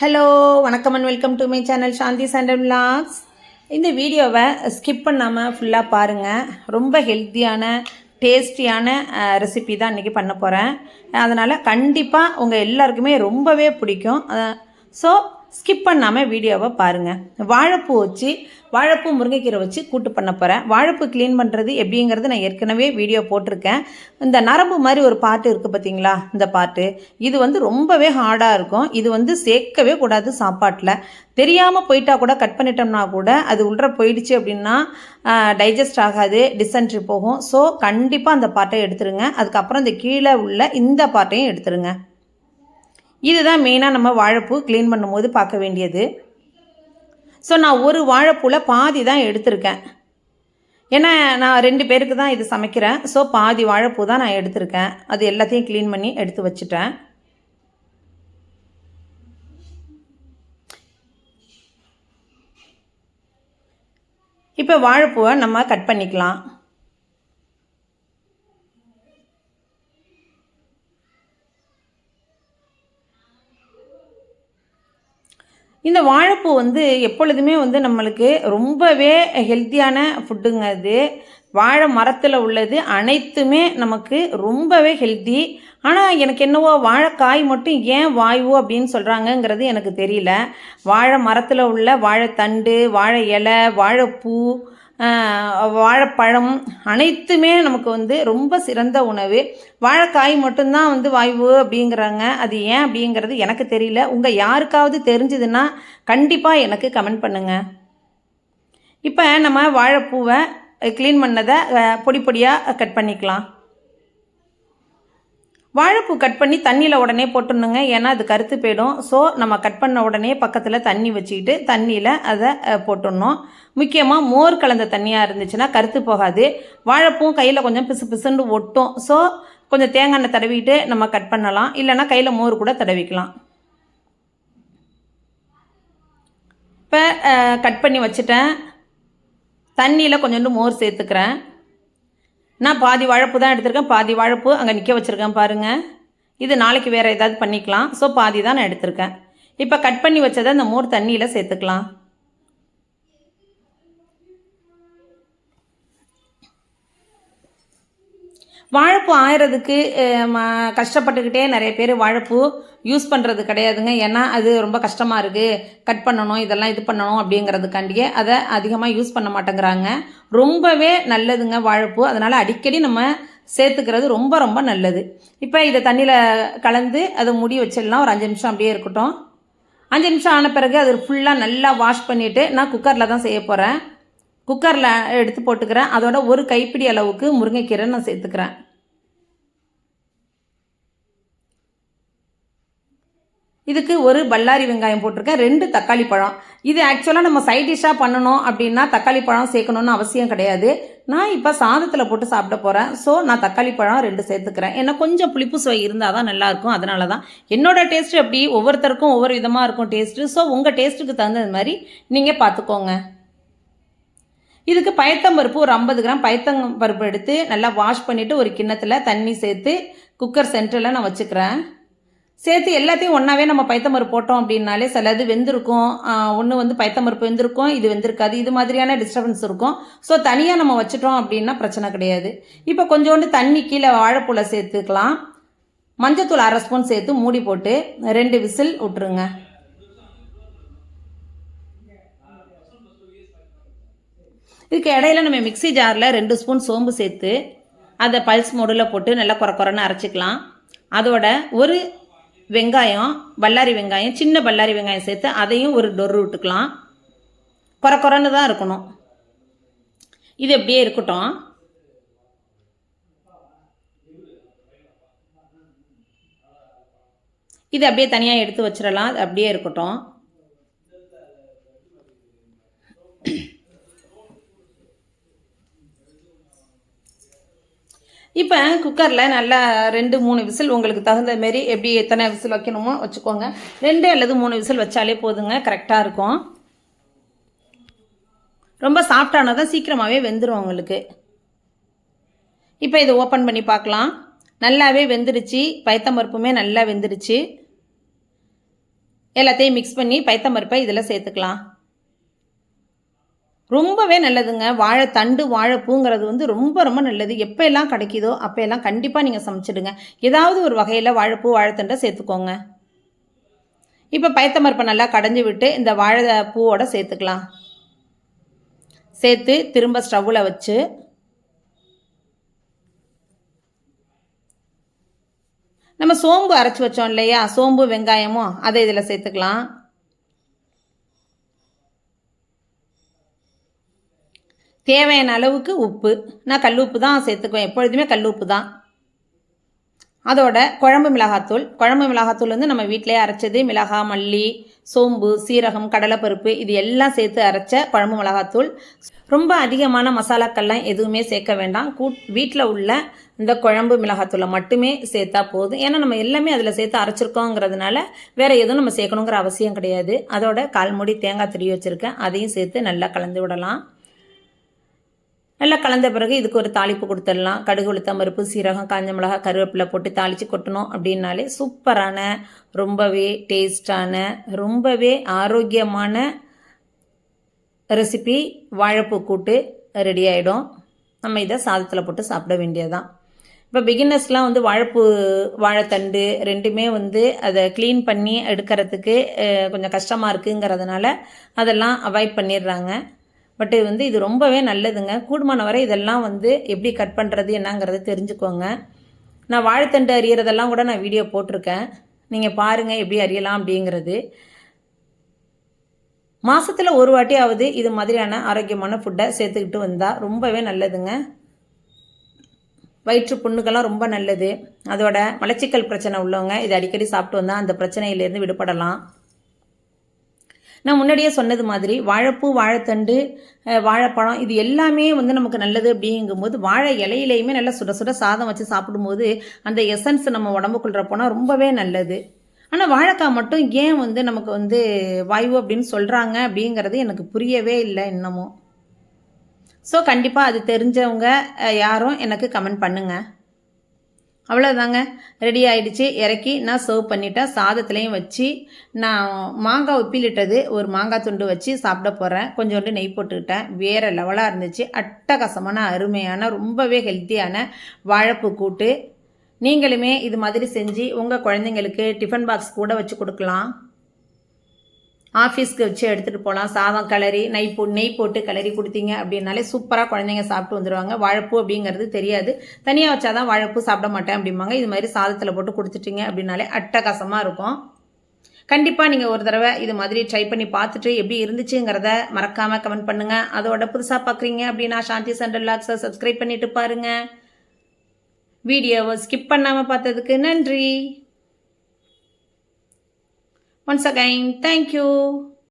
Hello வணக்கம் and welcome to my channel Shanthi Sundar vlogs இந்த வீடியோவை ஸ்கிப் பண்ணாமல் ஃபுல்லாக பாருங்கள் ரொம்ப ஹெல்த்தியான டேஸ்டியான ரெசிபி தான் இன்றைக்கி பண்ண போகிறேன் அதனால் கண்டிப்பாக உங்கள் எல்லாருக்குமே ரொம்பவே பிடிக்கும். ஸோ ஸ்கிப் பண்ணாமல் வீடியோவை பாருங்கள் வாழைப்பூ வச்சு வாழைப்பூ முருங்கைக்கீரை வச்சு கூட்டு பண்ண போகிறேன் வாழைப்பூ க்ளீன் பண்ணுறது எப்படிங்கிறது நான் ஏற்கனவே வீடியோ போட்டிருக்கேன். இந்த நரம்பு மாதிரி ஒரு பாட்டு இருக்குது பார்த்தீங்களா இந்த பாட்டு இது வந்து ரொம்பவே ஹார்டாக இருக்கும். இது வந்து சேர்க்கவே கூடாது சாப்பாட்டில். தெரியாமல் போயிட்டா கூட கட் பண்ணிட்டோம்னா கூட அது உள்ளே போயிடுச்சு அப்படின்னா டைஜஸ்ட் ஆகாது டிசென்ட்ரி போகும். ஸோ கண்டிப்பாக அந்த பாட்டை எடுத்துருங்க. அதுக்கப்புறம் இந்த கீழே உள்ள இந்த பாட்டையும் எடுத்துருங்க. இதுதான் மெயினாக நம்ம வாழைப்பூ க்ளீன் பண்ணும்போது பார்க்க வேண்டியது. ஸோ நான் ஒரு வாழைப்பூவில் பாதி தான் எடுத்திருக்கேன். ஏன்னா நான் ரெண்டு பேருக்கு தான் இது சமைக்கிறேன். ஸோ பாதி வாழைப்பூ தான் நான் எடுத்திருக்கேன். அது எல்லாத்தையும் க்ளீன் பண்ணி எடுத்து வச்சுட்டேன். இப்போ வாழைப்பூவை நம்ம கட் பண்ணிக்கலாம். இந்த வாழைப்பூ வந்து எப்பொழுதுமே வந்து நம்மளுக்கு ரொம்பவே ஹெல்த்தியான ஃபுட்டுங்க அது. வாழை மரத்தில் உள்ளது. அனைத்துமே நமக்கு ரொம்பவே ஹெல்த்தி ஆனால் எனக்கு என்னவோ வாழைக்காய் மட்டும் ஏன் வாய்வு அப்படின்னு சொல்கிறாங்கங்கிறது எனக்கு தெரியல. வாழை மரத்தில் உள்ள வாழைத்தண்டு வாழை இலை வாழைப்பூ வாழைப்பழம் அனைத்துமே நமக்கு வந்து ரொம்ப சிறந்த உணவு. வாழைக்காய் மட்டும்தான் வந்து வாய்வு அப்படிங்கிறாங்க. அது ஏன் அப்படிங்கிறது எனக்கு தெரியல. உங்கள் யாருக்காவது தெரிஞ்சதுன்னா கண்டிப்பாக எனக்கு கமெண்ட் பண்ணுங்கள் இப்போ நம்ம வாழைப்பூவை க்ளீன் பண்ணதை பொடி பொடியாக கட் பண்ணிக்கலாம். வாழைப்பூ கட் பண்ணி தண்ணியில் உடனே போட்டுடணுங்க. ஏன்னா அது கருத்து போயிடும். ஸோ நம்ம கட் பண்ண உடனே பக்கத்தில் தண்ணி வச்சுக்கிட்டு தண்ணியில் அதை போட்டுடணும். முக்கியமாக மோர் கலந்த தண்ணியாக இருந்துச்சுன்னா கருத்து போகாது. வாழைப்பூவும் கையில் கொஞ்சம் பிசு பிசுன்னு ஒட்டும். ஸோ கொஞ்சம் தேங்காய் எண்ணெய் தடவிட்டு நம்ம கட் பண்ணலாம். இல்லைன்னா கையில் மோர் கூட தடவிக்கலாம். இப்போ கட் பண்ணி வச்சுட்டேன். தண்ணியில் கொஞ்சோண்டு மோர் சேர்த்துக்கிறேன். நான் பாதி வாழைப்பு தான் எடுத்திருக்கேன் பாதி வாழைப்பு அங்கே நிற்க வச்சுருக்கேன் பாருங்கள் இது நாளைக்கு வேறு ஏதாவது பண்ணிக்கலாம். ஸோ பாதி தான் நான் எடுத்திருக்கேன். இப்போ கட் பண்ணி வச்சதை அந்த மோர் தண்ணியில் சேர்த்துக்கலாம். வாழைப்பூ ஆயிரதுக்கு கஷ்டப்பட்டுக்கிட்டே நிறைய பேர் வாழைப்பூ யூஸ் பண்ணுறது கிடையாதுங்க. ஏன்னா அது ரொம்ப கஷ்டமாக இருக்குது கட் பண்ணணும் இதெல்லாம் இது பண்ணணும் அப்படிங்கிறதுக்காண்டியே அதை அதிகமாக யூஸ் பண்ண மாட்டேங்கிறாங்க. ரொம்பவே நல்லதுங்க வாழைப்பூ. அதனால் அடிக்கடி நம்ம சேர்த்துக்கிறது ரொம்ப ரொம்ப நல்லது. இப்போ இதை தண்ணியில் கலந்து அதை முடி வச்சிடலாம். ஒரு அஞ்சு நிமிஷம் அப்படியே இருக்கட்டும். அஞ்சு நிமிஷம் ஆன பிறகு அது ஃபுல்லாக நல்லா வாஷ் பண்ணிவிட்டு நான் குக்கரில் தான் செய்ய போகிறேன் குக்கரில் எடுத்து போட்டுக்கிறேன். அதோட ஒரு கைப்பிடி அளவுக்கு முருங்கைக்கீரை நான் சேர்த்துக்கிறேன். இதுக்கு ஒரு பல்லாரி வெங்காயம் போட்டிருக்கேன். ரெண்டு தக்காளி பழம். இது ஆக்சுவலாக நம்ம சைட் டிஷ்ஷாக பண்ணணும் அப்படின்னா தக்காளி பழம் சேர்க்கணுன்னு அவசியம் கிடையாது. நான் இப்போ சாதத்தில் போட்டு சாப்பிட போகிறேன் ஸோ நான் தக்காளி பழம் ரெண்டு சேர்த்துக்கிறேன். ஏன்னா கொஞ்சம் புளிப்பு சுவை இருந்தால் தான் நல்லாயிருக்கும். அதனால தான். என்னோட டேஸ்ட் எப்படி? ஒவ்வொருத்தருக்கும் ஒவ்வொரு விதமாக இருக்கும் டேஸ்ட்டு ஸோ உங்கள் டேஸ்ட்டுக்கு தகுந்தது மாதிரி நீங்கள் பார்த்துக்கோங்க. இதுக்கு பயத்தம்பருப்பு ஒரு ஐம்பது கிராம் பயத்தம்பருப்பு எடுத்து நல்லா வாஷ் பண்ணிவிட்டு ஒரு கிண்ணத்தில் தண்ணி சேர்த்து குக்கர் சென்டரில் நான் வச்சுக்கிறேன். சேர்த்து எல்லாத்தையும் ஒன்றாவே நம்ம பைத்தம்பருப்பு போட்டோம் அப்படின்னாலே சிலது வெந்திருக்கும். ஒன்று வந்து பைத்தம்பருப்பு வெந்திருக்கும் இது வெந்திருக்காது. இது மாதிரியான டிஸ்டர்பன்ஸ் இருக்கும். ஸோ தனியாக நம்ம வச்சுட்டோம் அப்படின்னா பிரச்சனை கிடையாது. இப்போ கொஞ்சோண்டு தண்ணி கீழே வாழைப்பூலை சேர்த்துக்கலாம். மஞ்சத்தூள் அரை ஸ்பூன் சேர்த்து மூடி போட்டு ரெண்டு விசில் விட்டுருங்க. இதுக்கு இடையில நம்ம மிக்சி ஜாரில் ரெண்டு ஸ்பூன் சோம்பு சேர்த்து அதை பல்ஸ் மோடில் போட்டு நல்லா குறை குறைன்னு அரைச்சிக்கலாம். அதோட ஒரு வெங்காயம் பல்லாரி வெங்காயம் சின்ன பல்லாரி வெங்காயம் சேர்த்து அதையும் ஒரு டொரு விட்டுக்கலாம். குறை குறைன்னு தான் இருக்கணும். இது எப்படியே இருக்கட்டும். இது அப்படியே தனியாக எடுத்து வச்சிடலாம். அது அப்படியே இருக்கட்டும். இப்போ குக்கரில் நல்லா ரெண்டு மூணு விசில் உங்களுக்கு தகுந்த மாரி எப்படி எத்தனை விசில் வைக்கணுமோ வச்சுக்கோங்க. ரெண்டு அல்லது மூணு விசில் வச்சாலே போதுங்க கரெக்டாக இருக்கும். ரொம்ப சாஃப்டானதான் சீக்கிரமாகவே வெந்துடும் உங்களுக்கு. இப்போ இதை ஓப்பன் பண்ணி பார்க்கலாம். நல்லாவே வெந்துருச்சு. பயத்தம்பருப்புமே நல்லா வெந்துருச்சு. எல்லாத்தையும் மிக்ஸ் பண்ணி பைத்தம்பருப்பை இதில் சேர்த்துக்கலாம். ரொம்பவே நல்லதுங்க. வாழைத்தண்டு வாழைப்பூங்கிறது வந்து ரொம்ப ரொம்ப நல்லது. எப்போ எல்லாம் கிடைக்குதோ அப்போ எல்லாம் கண்டிப்பாக நீங்கள் சமைச்சிடுங்க. ஏதாவது ஒரு வகையில் வாழைப்பூ வாழைத்தண்டை சேர்த்துக்கோங்க. இப்போ பயத்தமர்ப்பை நல்லா கடைஞ்சி விட்டு இந்த வாழை பூவோட சேர்த்துக்கலாம். சேர்த்து திரும்ப ஸ்டவ்வில் வச்சு நம்ம சோம்பு அரைச்சி வச்சோம் இல்லையா? சோம்பு வெங்காயமும் அதை இதில் சேர்த்துக்கலாம். தேவையான அளவுக்கு உப்பு. நான் கல் உப்பு தான் சேர்த்துக்குவேன். எப்பொழுதுமே கல் உப்பு தான். அதோட குழம்பு மிளகாத்தூள். குழம்பு மிளகாத்தூள் வந்து நம்ம வீட்டிலே அரைச்சது மிளகா மல்லி சோம்பு சீரகம் கடலைப்பருப்பு இது எல்லாம் சேர்த்து அரைச்ச குழம்பு மிளகாத்தூள். ரொம்ப அதிகமான மசாலாக்கள்லாம் எதுவுமே சேர்க்க வேண்டாம். கூட் வீட்டில் உள்ள இந்த குழம்பு மிளகாத்தூளை மட்டுமே சேர்த்தா போதும். ஏன்னா நம்ம எல்லாமே அதில் சேர்த்து அரைச்சிருக்கோங்கிறதுனால வேறு எதுவும் நம்ம சேர்க்கணுங்கிற அவசியம் கிடையாது. அதோட கால்மூடி தேங்காய் திருவி வச்சுருக்கேன். அதையும் சேர்த்து நல்லா கலந்து விடலாம். நல்லா கலந்த பிறகு இதுக்கு ஒரு தாளிப்பு கொடுத்துடலாம். கடுகு உளுத்தம் பருப்பு சீரகம் காஞ்ச மிளகா கருவேப்பிலை போட்டு தாளித்து கொட்டணும் அப்படின்னாலே சூப்பரான ரொம்பவே டேஸ்டான ரொம்பவே ஆரோக்கியமான ரெசிபி வாழைப்பூ கூட்டு ரெடி ஆகிடும் நம்ம இதை சாதத்தில் போட்டு சாப்பிட வேண்டியதுதான். இப்போ பிகினர்ஸ்லாம் வந்து வாழைப்பூ வாழைத்தண்டு ரெண்டுமே வந்து அதை க்ளீன் பண்ணி எடுக்கிறதுக்கு கொஞ்சம் கஷ்டமாக இருக்குங்கிறதுனால அதெல்லாம் அவாய்ட் பண்ணிடுறாங்க. பட் இது வந்து இது ரொம்பவே நல்லதுங்க. கூடுமான வரை இதெல்லாம் வந்து எப்படி கட் பண்ணுறது என்னங்கிறத தெரிஞ்சுக்கோங்க. நான் வாழைத்தண்டு அறியறதெல்லாம் கூட நான் வீடியோ போட்டிருக்கேன். நீங்கள் பாருங்கள் எப்படி அறியலாம் அப்படிங்கிறது. மாதத்தில் ஒரு வாட்டியாவது இது மாதிரியான ஆரோக்கியமான ஃபுட்டை சேர்த்துக்கிட்டு வந்தால் ரொம்பவே நல்லதுங்க. வயிற்று புண்ணுக்கெல்லாம் ரொம்ப நல்லது. அதோட மலச்சிக்கல் பிரச்சனை உள்ளவங்க இது அடிக்கடி சாப்பிட்டு வந்தால் அந்த பிரச்சனையிலேருந்து விடுபடலாம். நான் முன்னாடியே சொன்னது மாதிரி வாழைப்பூ வாழைத்தண்டு வாழைப்பழம் இது எல்லாமே வந்து நமக்கு நல்லது அப்படிங்கும்போது வாழை இலையிலையுமே நல்லா சுட சுட சாதம் வச்சு சாப்பிடும்போது அந்த எசன்ஸ் நம்ம உடம்புக்குள்ளே போனால் ரொம்பவே நல்லது. ஆனால் வாழைக்காய் மட்டும் ஏன் வந்து நமக்கு வந்து வாய்வு அப்படின்னு சொல்கிறாங்க அப்படிங்கிறது எனக்கு புரியவே இல்லை இன்னமும். ஸோ கண்டிப்பாக அது தெரிஞ்சவங்க யாரும் எனக்கு கமெண்ட் பண்ணுங்கள் அவ்வளோதாங்க ரெடி ஆகிடுச்சு இறக்கி நான் சர்வ் பண்ணிட்டேன். சாதத்துலேயும் வச்சு நான் மாங்காய் உப்பிலிட்டது ஒரு மாங்காய் துண்டு வச்சு சாப்பிட போகிறேன் கொஞ்சோண்டு நெய் போட்டுக்கிட்டேன். வேறு லெவலாக இருந்துச்சு. அட்டகாசமான அருமையான ரொம்பவே ஹெல்த்தியான வாழைப்பூ கூட்டு. நீங்களுமே இது மாதிரி செஞ்சு உங்கள் குழந்தைங்களுக்கு டிஃபன் பாக்ஸ் கூட வச்சு கொடுக்கலாம். ஆஃபீஸ்க்கு வச்சு எடுத்துகிட்டு போகலாம் சாதம் கிளறி நெய் போ நெய் போட்டு கிளறி கொடுத்தீங்க அப்படின்னாலே சூப்பராக குழந்தைங்க சாப்பிட்டு வந்துடுவாங்க வாழைப்பூ அப்படிங்கிறது தெரியாது. தனியாக வச்சா தான் வாழைப்பூ சாப்பிட மாட்டேன் அப்படிம்பாங்க. இது மாதிரி சாதத்தில் போட்டு கொடுத்துட்டீங்க அப்படின்னாலே அட்டகாசமாக இருக்கும். கண்டிப்பாக நீங்கள் ஒரு தடவை இது மாதிரி ட்ரை பண்ணி பார்த்துட்டு எப்படி இருந்துச்சுங்கிறத மறக்காமல் கமெண்ட் பண்ணுங்கள் அதோட புதுசாக பார்க்குறீங்க அப்படின்னா சாந்தி சென்டர் லாக்ஸை சப்ஸ்கிரைப் பண்ணிவிட்டு பாருங்கள் வீடியோவை ஸ்கிப் பண்ணாமல் பார்த்ததுக்கு நன்றி. Once again, thank you.